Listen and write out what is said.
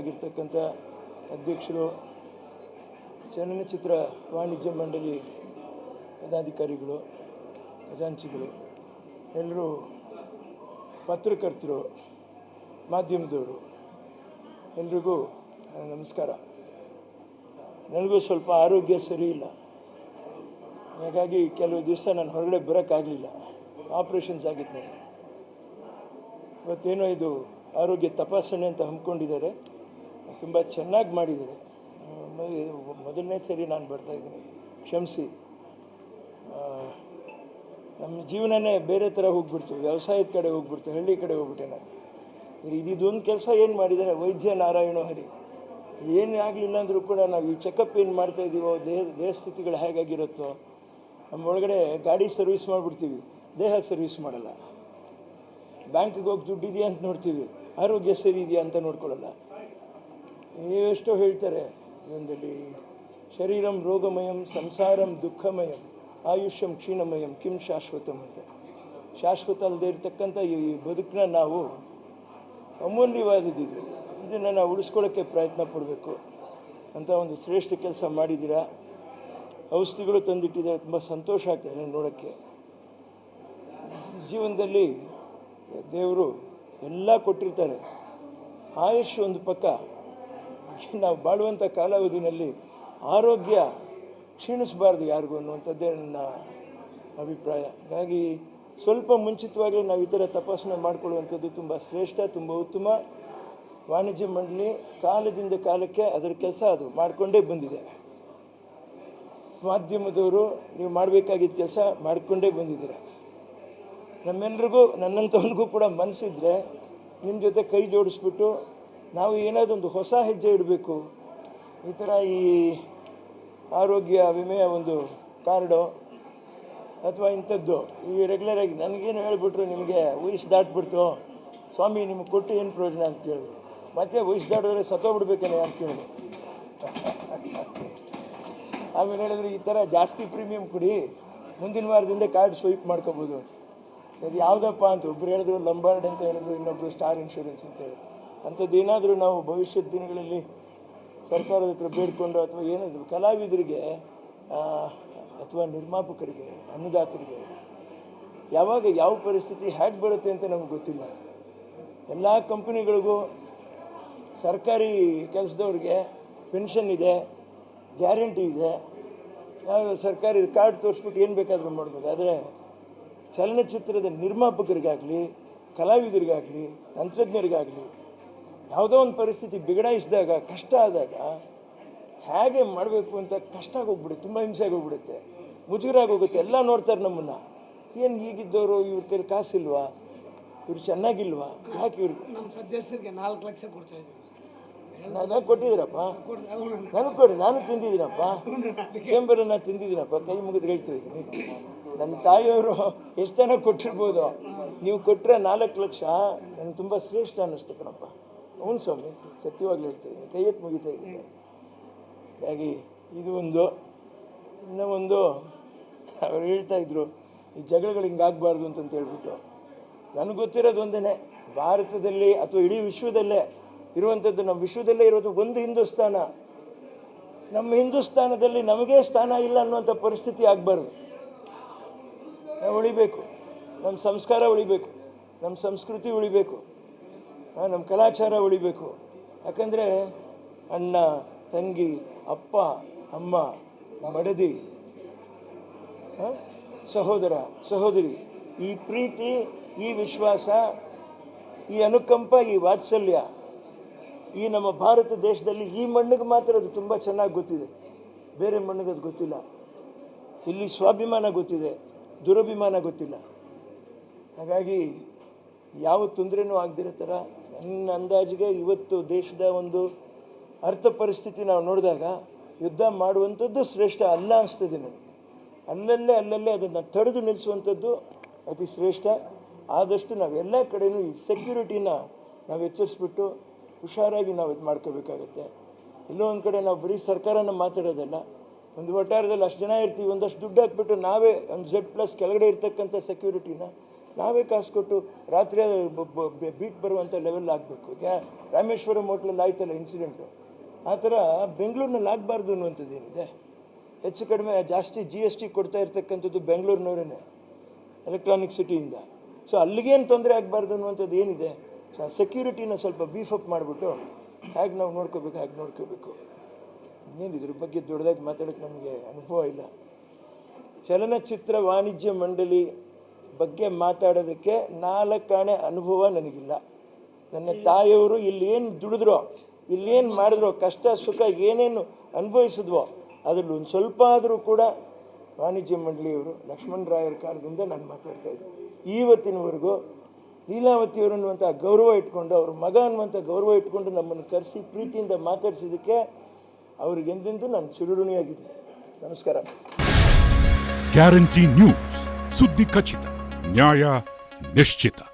ಆಗಿರ್ತಕ್ಕಂಥ ಅಧ್ಯಕ್ಷರು, ಚಲನಚಿತ್ರ ವಾಣಿಜ್ಯ ಮಂಡಳಿ ಪದಾಧಿಕಾರಿಗಳು, ಖಜಾಂಚಿಗಳು, ಎಲ್ಲರೂ ಪತ್ರಕರ್ತರು, ಮಾಧ್ಯಮದವರು, ಎಲ್ರಿಗೂ ನಮಸ್ಕಾರ. ನನಗೂ ಸ್ವಲ್ಪ ಆರೋಗ್ಯ ಸರಿ ಇಲ್ಲ. ಹಾಗಾಗಿ ಕೆಲವು ದಿವಸ ನಾನು ಹೊರಗಡೆ ಬರೋಕ್ಕಾಗಲಿಲ್ಲ. ಆಪ್ರೇಷನ್ಸ್ ಆಗಿತ್ತು ನನಗೆ ಇವತ್ತೇನೋ ಇದು ಆರೋಗ್ಯ ತಪಾಸಣೆ ಅಂತ ಹಮ್ಮಿಕೊಂಡಿದ್ದಾರೆ. ತುಂಬ ಚೆನ್ನಾಗಿ ಮಾಡಿದ್ದಾರೆ. ಮೊದಲನೇ ಸರಿ ನಾನು ಬರ್ತಾ ಇದ್ದೀನಿ. ಕ್ಷಮಿಸಿ. ನಮ್ಮ ಜೀವನನೇ ಬೇರೆ ಥರ ಹೋಗ್ಬಿಡ್ತು. ವ್ಯವಸಾಯದ ಕಡೆ ಹೋಗ್ಬಿಡ್ತು, ಹಳ್ಳಿ ಕಡೆ ಹೋಗ್ಬಿಟ್ಟೆ ನಾನು. ಇದೊಂದು ಕೆಲಸ ಏನು ಮಾಡಿದ್ದಾರೆ? ವೈದ್ಯ ನಾರಾಯಣ ಹರಿ. ಏನು ಆಗಲಿಲ್ಲ ಅಂದರೂ ಕೂಡ ನಾವು ಈ ಚೆಕಪ್ ಏನು ಮಾಡ್ತಾ ಇದ್ದೀವೋ ದೇಹ ದೇಹ ಸ್ಥಿತಿಗಳು ಹೇಗಾಗಿರುತ್ತೋ, ನಮ್ಮ ಒಳಗಡೆ ಗಾಡಿ ಸರ್ವಿಸ್ ಮಾಡಿಬಿಡ್ತೀವಿ. ದೇಹ ಸರ್ವಿಸ್ ಮಾಡಲ್ಲ. ಬ್ಯಾಂಕಿಗೆ ಹೋಗಿ ದುಡ್ಡಿದೆಯಾ ಅಂತ ನೋಡ್ತೀವಿ. ಆರೋಗ್ಯ ಸರಿ ಇದೆಯಾ ಅಂತ ನೋಡ್ಕೊಳ್ಳಲ್ಲ. ಎಷ್ಟೋ ಹೇಳ್ತಾರೆ ಒಂದಲ್ಲಿ ಶರೀರಂ ರೋಗಮಯಂ, ಸಂಸಾರಂ ದುಃಖಮಯಂ, ಆಯುಷ್ಯಂ ಕ್ಷೀಣಮಯಂ, ಕಿಂ ಶಾಶ್ವತಂ ಅಂತ. ಶಾಶ್ವತ ಅಲ್ಲದೆ ಇರತಕ್ಕಂಥ ಈ ಬದುಕನ್ನ ನಾವು ಅಮೂಲ್ಯವಾದದ್ದು ಇದು. ಇದನ್ನು ನಾವು ಉಳಿಸ್ಕೊಳ್ಳೋಕ್ಕೆ ಪ್ರಯತ್ನ ಪಡಬೇಕು. ಅಂತ ಒಂದು ಶ್ರೇಷ್ಠ ಕೆಲಸ ಮಾಡಿದ್ದೀರಾ? ಔಷಧಿಗಳು ತಂದಿಟ್ಟಿದ್ದಾರೆ. ತುಂಬ ಸಂತೋಷ ಆಗ್ತದೆ ನೋಡೋಕ್ಕೆ. ಜೀವನದಲ್ಲಿ ದೇವರು ಎಲ್ಲ ಕೊಟ್ಟಿರ್ತಾರೆ. ಆಯುಷ್ ಒಂದು ಪಕ್ಕ ನಾವು ಬಾಳುವಂಥ ಕಾಲಾವಧಿನಲ್ಲಿ ಆರೋಗ್ಯ ಕ್ಷೀಣಿಸಬಾರ್ದು ಯಾರಿಗೂ ಅನ್ನುವಂಥದ್ದೇ ನನ್ನ ಅಭಿಪ್ರಾಯ. ಹಾಗಾಗಿ ಸ್ವಲ್ಪ ಮುಂಚಿತವಾಗಿ ನಾವು ಈ ಥರ ತಪಾಸಣೆ ಮಾಡಿಕೊಳ್ಳುವಂಥದ್ದು ತುಂಬ ಶ್ರೇಷ್ಠ, ತುಂಬ ಉತ್ತಮ. ವಾಣಿಜ್ಯ ಮಂಡಳಿ ಕಾಲದಿಂದ ಕಾಲಕ್ಕೆ ಅದರ ಕೆಲಸ ಅದು ಮಾಡಿಕೊಂಡೇ ಬಂದಿದೆ. ಮಾಧ್ಯಮದವರು ನೀವು ಮಾಡಬೇಕಾಗಿದ್ದ ಕೆಲಸ ಮಾಡಿಕೊಂಡೇ ಬಂದಿದ್ದೀರ. ನಮ್ಮೆಲ್ರಿಗೂ ನನ್ನಂಥವನಿಗೂ ಕೂಡ ಮನಸ್ಸಿದ್ರೆ ನಿಮ್ಮ ಜೊತೆ ಕೈ ಜೋಡಿಸ್ಬಿಟ್ಟು ನಾವು ಏನಾದರೂ ಒಂದು ಹೊಸ ಹೆಜ್ಜೆ ಇಡಬೇಕು. ಈ ಥರ ಈ ಆರೋಗ್ಯ ವಿಮೆಯ ಒಂದು ಕಾರ್ಡು ಅಥವಾ ಇಂಥದ್ದು, ಈ ರೆಗ್ಯುಲರಾಗಿ ನನಗೇನು ಹೇಳ್ಬಿಟ್ರು ನಿಮಗೆ ವಯಸ್ಸು ದಾಟ್ಬಿಡ್ತು, ಸ್ವಾಮಿ ನಿಮ್ಗೆ ಕೊಟ್ಟು ಏನು ಪ್ರಯೋಜನ ಅಂತ ಕೇಳಿದ್ರು. ಮತ್ತೆ ವಯಸ್ಸು ದಾಟಿದ್ರೆ ಸತ್ತೋಗ್ಬಿಡ್ಬೇಕೇನೆ ಅಂತ ಕೇಳಿದ್ರು. ಆಮೇಲೆ ಹೇಳಿದ್ರು ಈ ಥರ ಜಾಸ್ತಿ ಪ್ರೀಮಿಯಂ ಕೊಡಿ, ಮುಂದಿನ ವಾರದಿಂದ ಕಾರ್ಡ್ ಸ್ವೈಪ್ ಮಾಡ್ಕೋಬೋದು. ಅದು ಯಾವುದಪ್ಪ ಅಂತ ಒಬ್ರು ಹೇಳಿದ್ರು ಲಂಬಾರ್ಡ್ ಅಂತ ಹೇಳಿದ್ರು, ಇನ್ನೊಬ್ರು ಸ್ಟಾರ್ ಇನ್ಶೂರೆನ್ಸ್ ಅಂತ ಹೇಳಿ ಅಂಥದ್ದು ಏನಾದರೂ ನಾವು ಭವಿಷ್ಯದ ದಿನಗಳಲ್ಲಿ ಸರ್ಕಾರದ ಹತ್ರ ಬೇಡಿಕೊಂಡು ಅಥವಾ ಏನಾದರೂ ಕಲಾವಿದರಿಗೆ ಅಥವಾ ನಿರ್ಮಾಪಕರಿಗೆ, ಅನ್ನದಾತರಿಗೆ ಯಾವಾಗ ಯಾವ ಪರಿಸ್ಥಿತಿ ಹೇಗೆ ಬರುತ್ತೆ ಅಂತ ನಮ್ಗೆ ಗೊತ್ತಿಲ್ಲ. ಎಲ್ಲ ಕಂಪನಿಗಳಿಗೂ ಸರ್ಕಾರಿ ಕೆಲಸದವ್ರಿಗೆ ಪೆನ್ಷನ್ ಇದೆ, ಗ್ಯಾರಂಟಿ ಇದೆ. ಯಾವ ಸರ್ಕಾರಿ ಕಾರ್ಡ್ ತೋರಿಸ್ಬಿಟ್ಟು ಏನು ಬೇಕಾದರೂ ಮಾಡ್ಬೋದು. ಆದರೆ ಚಲನಚಿತ್ರದ ನಿರ್ಮಾಪಕರಿಗಾಗಲಿ, ಕಲಾವಿದರಿಗಾಗಲಿ, ತಂತ್ರಜ್ಞರಿಗಾಗಲಿ ಯಾವುದೋ ಒಂದು ಪರಿಸ್ಥಿತಿ ಬಿಗಡಾಯಿಸಿದಾಗ ಕಷ್ಟ ಆದಾಗ ಹೇಗೆ ಮಾಡಬೇಕು ಅಂತ ಕಷ್ಟ ಆಗೋಗ್ಬಿಡುತ್ತೆ ತುಂಬ ಹಿಂಸೆ ಆಗೋಗ್ಬಿಡುತ್ತೆ ಮುಜುಗರ ಹೋಗುತ್ತೆ ಎಲ್ಲ ನೋಡ್ತಾರೆ ನಮ್ಮನ್ನು. ಏನು ಈಗಿದ್ದವರು ಇವ್ರ ಕೈಲಿ ಕಾಸಿಲ್ವಾ? ಇವ್ರು ಚೆನ್ನಾಗಿಲ್ವಾ? ಯಾಕೆ ಇವ್ರಿಗೆ? ನಮ್ಮ ಸದಸ್ಯರಿಗೆ ನಾಲ್ಕು ಲಕ್ಷ ಕೊಡ್ತಾ ಇದ್ದೀವಿ. ನಾನು ಕೊಟ್ಟಿದ್ದೀರಪ್ಪ? ನನಗೆ ಕೊಡಿ ನಾನು ತಿಂದಿದ್ದೀನಪ್ಪ. ಚೇಂಬರನ್ನು ತಿಂದಿದ್ದೀನಪ್ಪ ಕೈ ಮುಗಿದು ಹೇಳ್ತಾ ಇದ್ದೀನಿ. ನನ್ನ ತಾಯಿಯವರು ಎಷ್ಟು ಜನ ಕೊಟ್ಟಿರ್ಬೋದು? ನೀವು ಕೊಟ್ಟರೆ ನಾಲ್ಕು ಲಕ್ಷ ನನಗೆ ತುಂಬ ಶ್ರೇಷ್ಠ ಅನ್ನಿಸ್ತು ಕಣಪ್ಪ. ಹ್ಞೂ ಸ್ವಾಮಿ ಸತ್ಯವಾಗಿ ಹೇಳ್ತಾ ಇದ್ದೀನಿ ಕೈ ಎತ್ತು ಮುಗಿತಾ ಇದ್ದೀನಿ ಹಾಗಾಗಿ ಇದು ಒಂದು, ಇನ್ನೂ ಒಂದು ಅವ್ರು ಹೇಳ್ತಾ ಇದ್ರು, ಈ ಜಗಳಗಳು ಹಿಂಗಾಗಬಾರ್ದು ಅಂತಂತ ಹೇಳ್ಬಿಟ್ಟು. ನನಗೆ ಗೊತ್ತಿರೋದು ಒಂದೇ ಭಾರತದಲ್ಲಿ ಅಥವಾ ಇಡೀ ವಿಶ್ವದಲ್ಲೇ ಇರುವಂಥದ್ದು ನಮ್ಮ ವಿಶ್ವದಲ್ಲೇ ಇರೋದು ಒಂದು ಹಿಂದೂಸ್ತಾನ ನಮ್ಮ ಹಿಂದೂಸ್ತಾನದಲ್ಲಿ ನಮಗೇ ಸ್ಥಾನ ಇಲ್ಲ ಅನ್ನುವಂಥ ಪರಿಸ್ಥಿತಿ ಆಗಬಾರ್ದು. ನಾವು ಉಳಿಬೇಕು. ನಮ್ಮ ಸಂಸ್ಕಾರ ಉಳಿಬೇಕು. ನಮ್ಮ ಸಂಸ್ಕೃತಿ ಉಳಿಬೇಕು. ನಮ್ಮ ಕಲಾಚಾರ ಉಳಿಬೇಕು. ಯಾಕಂದರೆ ಅಣ್ಣ, ತಂಗಿ, ಅಪ್ಪ, ಅಮ್ಮ, ಮಡದಿ ಸಹೋದರ, ಸಹೋದರಿ, ಈ ಪ್ರೀತಿ, ಈ ವಿಶ್ವಾಸ, ಈ ಅನುಕಂಪ, ಈ ವಾತ್ಸಲ್ಯ, ಈ ನಮ್ಮ ಭಾರತ ದೇಶದಲ್ಲಿ ಈ ಮಣ್ಣಿಗೆ ಮಾತ್ರ ಅದು ತುಂಬ ಚೆನ್ನಾಗಿ ಗೊತ್ತಿದೆ. ಬೇರೆ ಮಣ್ಣಿಗೆ ಅದು ಗೊತ್ತಿಲ್ಲ. ಇಲ್ಲಿ ಸ್ವಾಭಿಮಾನ ಗೊತ್ತಿದೆ, ದುರಭಿಮಾನ ಗೊತ್ತಿಲ್ಲ. ಹಾಗಾಗಿ ಯಾವ ತೊಂದರೆನೂ ಆಗದಿರೋ ಥರ ನನ್ನ ಅಂದಾಜಿಗೆ ಇವತ್ತು ದೇಶದ ಒಂದು ಅರ್ಥ ಪರಿಸ್ಥಿತಿ ನಾವು ನೋಡಿದಾಗ ಯುದ್ಧ ಮಾಡುವಂಥದ್ದು ಶ್ರೇಷ್ಠ ಅಲ್ಲ ಅನಿಸ್ತದೆ ನನಗೆ. ಅಲ್ಲಲ್ಲೇ ಅಲ್ಲಲ್ಲೇ ಅದನ್ನು ತಡೆದು ನಿಲ್ಲಿಸುವಂಥದ್ದು ಅತಿ ಶ್ರೇಷ್ಠ. ಆದಷ್ಟು ನಾವೆಲ್ಲ ಕಡೆಯೂ ಈ ಸೆಕ್ಯೂರಿಟಿನ ನಾವು ಎಚ್ಚರಿಸ್ಬಿಟ್ಟು ಹುಷಾರಾಗಿ ನಾವು ಇದು ಮಾಡ್ಕೋಬೇಕಾಗತ್ತೆ. ಎಲ್ಲೋ ಒಂದು ಕಡೆ ನಾವು ಬರೀ ಸರ್ಕಾರನ ಮಾತಾಡೋದಲ್ಲ, ಒಂದು ವಟಾರದಲ್ಲಿ ಅಷ್ಟು ಜನ ಇರ್ತೀವಿ, ಒಂದಷ್ಟು ದುಡ್ಡು ಹಾಕ್ಬಿಟ್ಟು ನಾವೇ ಒಂದು ಝೆಡ್ ಪ್ಲಸ್ ಕೆಳಗಡೆ ಇರ್ತಕ್ಕಂಥ ಸೆಕ್ಯೂರಿಟಿನ ನಾವೇ ಕಾಸು ಕೊಟ್ಟು ರಾತ್ರಿ ಬೀಟ್ ಬರುವಂಥ ಲೆವೆಲ್ ಆಗಬೇಕು. ರಾಮೇಶ್ವರಂ ಹೋಟ್ಲಲ್ಲಿ ಆಯ್ತಲ್ಲ ಇನ್ಸಿಡೆಂಟು ಆ ಥರ ಬೆಂಗಳೂರಿನಲ್ಲಿ ಆಗಬಾರ್ದು ಅನ್ನುವಂಥದ್ದು ಏನಿದೆ? ಹೆಚ್ಚು ಕಡಿಮೆ ಜಾಸ್ತಿ ಜಿ ಎಸ್ ಟಿ ಕೊಡ್ತಾ ಇರ್ತಕ್ಕಂಥದ್ದು ಬೆಂಗಳೂರಿನವರೇ ಎಲೆಕ್ಟ್ರಾನಿಕ್ ಸಿಟಿಯಿಂದ ಸೊ ಅಲ್ಲಿಗೇನು ತೊಂದರೆ ಆಗಬಾರ್ದು ಅನ್ನುವಂಥದ್ದು ಏನಿದೆ? ಸೊ ಆ ಸೆಕ್ಯೂರಿಟಿನ ಸ್ವಲ್ಪ ಬೀಫಪ್ ಮಾಡಿಬಿಟ್ಟು ಹೇಗೆ ನಾವು ನೋಡ್ಕೋಬೇಕು ಹೇಗೆ ನೋಡ್ಕೋಬೇಕು. ಇನ್ನೇನು ಇದ್ರ ಬಗ್ಗೆ ದೊಡ್ಡದಾಗಿ ಮಾತಾಡೋಕ್ಕೆ ನಮಗೆ ಅನುಭವ ಇಲ್ಲ. ಚಲನಚಿತ್ರ ವಾಣಿಜ್ಯ ಮಂಡಳಿ ಬಗ್ಗೆ ಮಾತಾಡೋದಕ್ಕೆ ನಾಲ್ಕಾಣೆ ಅನುಭವ ನನಗಿಲ್ಲ. ನನ್ನ ತಾಯಿಯವರು ಇಲ್ಲಿ ಏನು ದುಡಿದ್ರೋ, ಇಲ್ಲೇನು ಮಾಡಿದ್ರೋ, ಕಷ್ಟ ಸುಖ ಏನೇನು ಅನುಭವಿಸಿದ್ವೋ, ಅದರಲ್ಲಿ ಒಂದು ಸ್ವಲ್ಪ ಆದರೂ ಕೂಡ ವಾಣಿಜ್ಯ ಮಂಡಳಿಯವರು, ಲಕ್ಷ್ಮಣ ರಾಯರ ಕಾಲದಿಂದ ನಾನು ಮಾತಾಡ್ತಾ ಇದ್ದೆ. ಇವತ್ತಿನವರೆಗೂ ಲೀಲಾವತಿಯವರು ಅನ್ನುವಂಥ ಗೌರವ ಇಟ್ಕೊಂಡು, ಅವ್ರ ಮಗ ಅನ್ನುವಂಥ ಗೌರವ ಇಟ್ಕೊಂಡು ನಮ್ಮನ್ನು ಕರೆಸಿ ಪ್ರೀತಿಯಿಂದ ಮಾತಾಡಿಸಿದ್ದಕ್ಕೆ ಅವ್ರಿಗೆಂದೆಂದು ನಾನು ಚಿರುಋಣಿಯಾಗಿದ್ದೆ ನಮಸ್ಕಾರ. ಗ್ಯಾರಂಟಿ ನ್ಯೂಸ್ ಸುದ್ದಿ ಖಚಿತ. Днёя Мещита.